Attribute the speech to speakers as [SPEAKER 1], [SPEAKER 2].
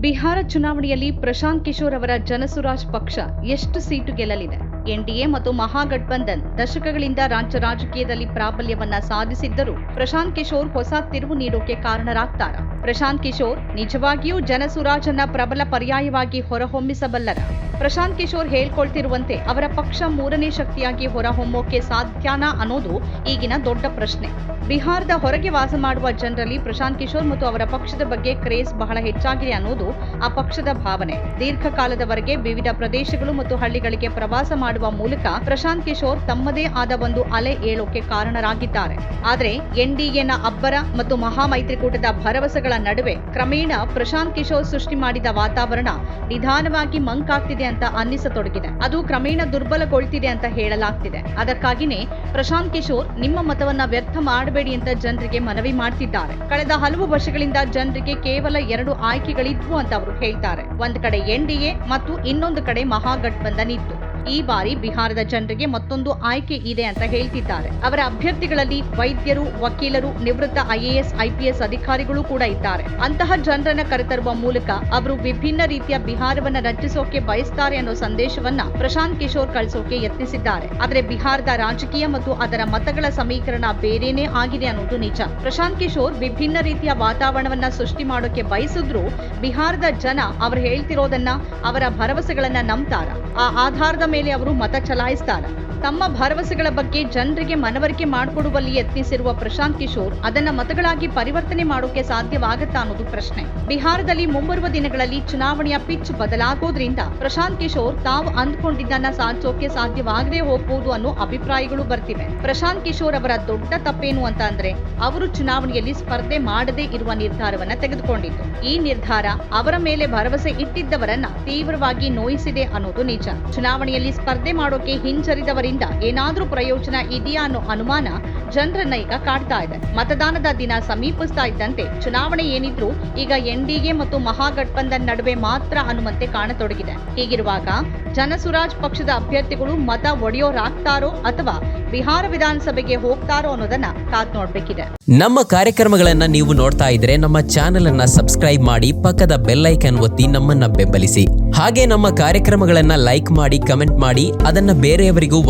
[SPEAKER 1] ಬಿಹಾರ ಚುನಾವಣೆಯಲ್ಲಿ ಪ್ರಶಾಂತ್ ಕಿಶೋರ್ ಅವರ ಜನಸುರಾಜ್ ಪಕ್ಷ ಎಷ್ಟು ಸೀಟು ಗೆಲ್ಲಲಿದೆ? ಎನ್ಡಿಎ ಮತ್ತು ಮಹಾಗಠಬಂಧನ್ ದಶಕಗಳಿಂದ ರಾಜ್ಯ ರಾಜಕೀಯದಲ್ಲಿ ಪ್ರಾಬಲ್ಯವನ್ನ ಸಾಧಿಸಿದ್ದರೂ ಪ್ರಶಾಂತ್ ಕಿಶೋರ್ ಹೊಸ ತಿರುವು ನೀಡೋಕೆ ಕಾರಣರಾಗ್ತಾರ? ಪ್ರಶಾಂತ್ ಕಿಶೋರ್ ನಿಜವಾಗಿಯೂ ಜನಸುರಾಜನ್ನ ಪ್ರಬಲ ಪರ್ಯಾಯವಾಗಿ ಹೊರಹೊಮ್ಮಿಸಬಲ್ಲರ? ಪ್ರಶಾಂತ್ ಕಿಶೋರ್ ಹೇಳ್ಕೊಳ್ತಿರುವಂತೆ ಅವರ ಪಕ್ಷ ಮೂರನೇ ಶಕ್ತಿಯಾಗಿ ಹೊರಹೊಮ್ಮೋಕೆ ಸಾಧ್ಯನಾ ಅನ್ನೋದು ಈಗಿನ ದೊಡ್ಡ ಪ್ರಶ್ನೆ. ಬಿಹಾರದ ಹೊರಗೆ ವಾಸ ಮಾಡುವ ಜನರಲ್ಲಿ ಪ್ರಶಾಂತ್ ಕಿಶೋರ್ ಮತ್ತು ಅವರ ಪಕ್ಷದ ಬಗ್ಗೆ ಕ್ರೇಜ್ ಬಹಳ ಹೆಚ್ಚಾಗಿದೆ ಅನ್ನೋದು ಆ ಪಕ್ಷದ ಭಾವನೆ. ದೀರ್ಘಕಾಲದವರೆಗೆ ವಿವಿಧ ಪ್ರದೇಶಗಳು ಮತ್ತು ಹಳ್ಳಿಗಳಿಗೆ ಪ್ರವಾಸ ಮಾಡುವ ಮೂಲಕ ಪ್ರಶಾಂತ್ ಕಿಶೋರ್ ತಮ್ಮದೇ ಆದ ಒಂದು ಅಲೆ ಏಳೋಕೆ ಕಾರಣರಾಗಿದ್ದಾರೆ. ಆದರೆ ಎನ್ಡಿಎನ ಅಬ್ಬರ ಮತ್ತು ಮಹಾಮೈತ್ರಿಕೂಟದ ಭರವಸೆಗಳ ನಡುವೆ ಕ್ರಮೇಣ ಪ್ರಶಾಂತ್ ಕಿಶೋರ್ ಸೃಷ್ಟಿ ಮಾಡಿದ ವಾತಾವರಣ ನಿಧಾನವಾಗಿ ಮಂಕಾಗ್ತಿದೆ ಅಂತ ಅನ್ನಿಸತೊಡಗಿದೆ. ಅದು ಕ್ರಮೇಣ ದುರ್ಬಲಗೊಳ್ತಿದೆ ಅಂತ ಹೇಳಲಾಗ್ತಿದೆ. ಅದಕ್ಕಾಗಿನೇ ಪ್ರಶಾಂತ್ ಕಿಶೋರ್ ನಿಮ್ಮ ಮತವನ್ನ ವ್ಯರ್ಥ ಮಾಡಬೇಡಿ ಅಂತ ಜನರಿಗೆ ಮನವಿ ಮಾಡ್ತಿದ್ದಾರೆ. ಕಳೆದ ಹಲವು ವರ್ಷಗಳಿಂದ ಜನರಿಗೆ ಕೇವಲ ಎರಡು ಆಯ್ಕೆಗಳಿದ್ವು ಅಂತ ಅವರು ಹೇಳ್ತಾರೆ. ಒಂದು ಕಡೆ ಎನ್ಡಿಎ ಮತ್ತು ಇನ್ನೊಂದು ಕಡೆ ಮಹಾಗಠಬಂಧನ್ ಇತ್ತು. ಈ ಬಾರಿ ಬಿಹಾರದ ಜನರಿಗೆ ಮತ್ತೊಂದು ಆಯ್ಕೆ ಇದೆ ಅಂತ ಹೇಳ್ತಿದ್ದಾರೆ. ಅವರ ಅಭ್ಯರ್ಥಿಗಳಲ್ಲಿ ವೈದ್ಯರು, ವಕೀಲರು, ನಿವೃತ್ತ ಐಎಎಸ್, ಐಪಿಎಸ್ ಅಧಿಕಾರಿಗಳು ಕೂಡ ಇದ್ದಾರೆ. ಅಂತಹ ಜನರನ್ನ ಕರೆತರುವ ಮೂಲಕ ಅವರು ವಿಭಿನ್ನ ರೀತಿಯ ಬಿಹಾರವನ್ನ ರಚಿಸೋಕೆ ಬಯಸ್ತಾರೆ ಅನ್ನೋ ಸಂದೇಶವನ್ನ ಪ್ರಶಾಂತ್ ಕಿಶೋರ್ ಕಳಿಸೋಕೆ ಯತ್ನಿಸಿದ್ದಾರೆ. ಆದರೆ ಬಿಹಾರದ ರಾಜಕೀಯ ಮತ್ತು ಅದರ ಮತಗಳ ಸಮೀಕರಣ ಬೇರೇನೇ ಆಗಿದೆ ಅನ್ನೋದು ನಿಜ. ಪ್ರಶಾಂತ್ ಕಿಶೋರ್ ವಿಭಿನ್ನ ರೀತಿಯ ವಾತಾವರಣವನ್ನ ಸೃಷ್ಟಿ ಮಾಡೋಕೆ ಬಯಸಿದ್ರು ಬಿಹಾರದ ಜನ ಅವರು ಹೇಳ್ತಿರೋದನ್ನ, ಅವರ ಭರವಸೆಗಳನ್ನ ನಂಬ್ತಾರ? ಆ ಆಧಾರದ ಮೇಲೆ ಅವರು ಮತ ಚಲಾಯಿಸ್ತಾರ. ತಮ್ಮ ಭರವಸೆಗಳ ಬಗ್ಗೆ ಜನರಿಗೆ ಮನವರಿಕೆ ಮಾಡಿಕೊಡುವಲ್ಲಿ ಯತ್ನಿಸಿರುವ ಪ್ರಶಾಂತ್ ಕಿಶೋರ್ ಅದನ್ನ ಮತಗಳಾಗಿ ಪರಿವರ್ತನೆ ಮಾಡೋಕೆ ಸಾಧ್ಯವಾಗತ್ತಾ ಅನ್ನೋದು ಪ್ರಶ್ನೆ. ಬಿಹಾರದಲ್ಲಿ ಮುಂಬರುವ ದಿನಗಳಲ್ಲಿ ಚುನಾವಣೆಯ ಪಿಚ್ ಬದಲಾಗೋದ್ರಿಂದ ಪ್ರಶಾಂತ್ ಕಿಶೋರ್ ತಾವು ಅಂದ್ಕೊಂಡಿದ್ದನ್ನ ಸಾಧಿಸೋಕೆ ಸಾಧ್ಯವಾಗದೇ ಹೋಗ್ಬೋದು ಅನ್ನೋ ಅಭಿಪ್ರಾಯಗಳು ಬರ್ತಿವೆ. ಪ್ರಶಾಂತ್ ಕಿಶೋರ್ ಅವರ ದೊಡ್ಡ ತಪ್ಪೇನು ಅಂತ ಅಂದ್ರೆ ಅವರು ಚುನಾವಣೆಯಲ್ಲಿ ಸ್ಪರ್ಧೆ ಮಾಡದೇ ಇರುವ ನಿರ್ಧಾರವನ್ನ ತೆಗೆದುಕೊಂಡಿದ್ದು. ಈ ನಿರ್ಧಾರ ಅವರ ಮೇಲೆ ಭರವಸೆ ಇಟ್ಟಿದ್ದವರನ್ನ ತೀವ್ರವಾಗಿ ನೋಯಿಸಿದೆ ಅನ್ನೋದು ನಿಜ. ಚುನಾವಣೆಯಲ್ಲಿ ಸ್ಪರ್ಧೆ ಮಾಡೋಕೆ ಹಿಂಜರಿದವರಿಂದ ಏನಾದರೂ ಪ್ರಯೋಜನ ಇದೆಯಾ ಅನ್ನೋ ಅನುಮಾನ ಜನರನ್ನ ಈಗ ಕಾಡ್ತಾ ಇದೆ. ಮತದಾನದ ದಿನ ಸಮೀಪಿಸ್ತಾ ಇದ್ದಂತೆ ಚುನಾವಣೆ ಏನಿದ್ರು ಈಗ ಎನ್ಡಿಎ ಮತ್ತು ಮಹಾಗಠಬಂಧನ್ ನಡುವೆ ಮಾತ್ರ ಅನ್ನುವಂತೆ ಕಾಣತೊಡಗಿದೆ. ಹೀಗಿರುವಾಗ ಜನಸುರಾಜ್ ಪಕ್ಷದ ಅಭ್ಯರ್ಥಿಗಳು ಮತ ಒಡೆಯೋರಾಗ್ತಾರೋ ಅಥವಾ ಬಿಹಾರ ವಿಧಾನಸಭೆಗೆ ಹೋಗ್ತಾರೋ ಅನ್ನೋದನ್ನ ಕಾದ್ ನೋಡ್ಬೇಕಿದೆ.
[SPEAKER 2] ನಮ್ಮ ಕಾರ್ಯಕ್ರಮಗಳನ್ನ ನೀವು ನೋಡ್ತಾ ಇದ್ರೆ ನಮ್ಮ ಚಾನೆಲ್ ಅನ್ನ ಸಬ್ಸ್ಕ್ರೈಬ್ ಮಾಡಿ ಪಕ್ಕದ ಬೆಲ್ ಐಕನ್ ಒತ್ತಿ ನಮ್ಮನ್ನ ಬೆಂಬಲಿಸಿ. ಹಾಗೆ ನಮ್ಮ ಕಾರ್ಯಕ್ರಮಗಳನ್ನ ಲೈಕ್ ಮಾಡಿ, ಕಮೆಂಟ್ ಮಾಡಿ, ಅದನ್ನ ಬೇರೆಯವರಿಗೂ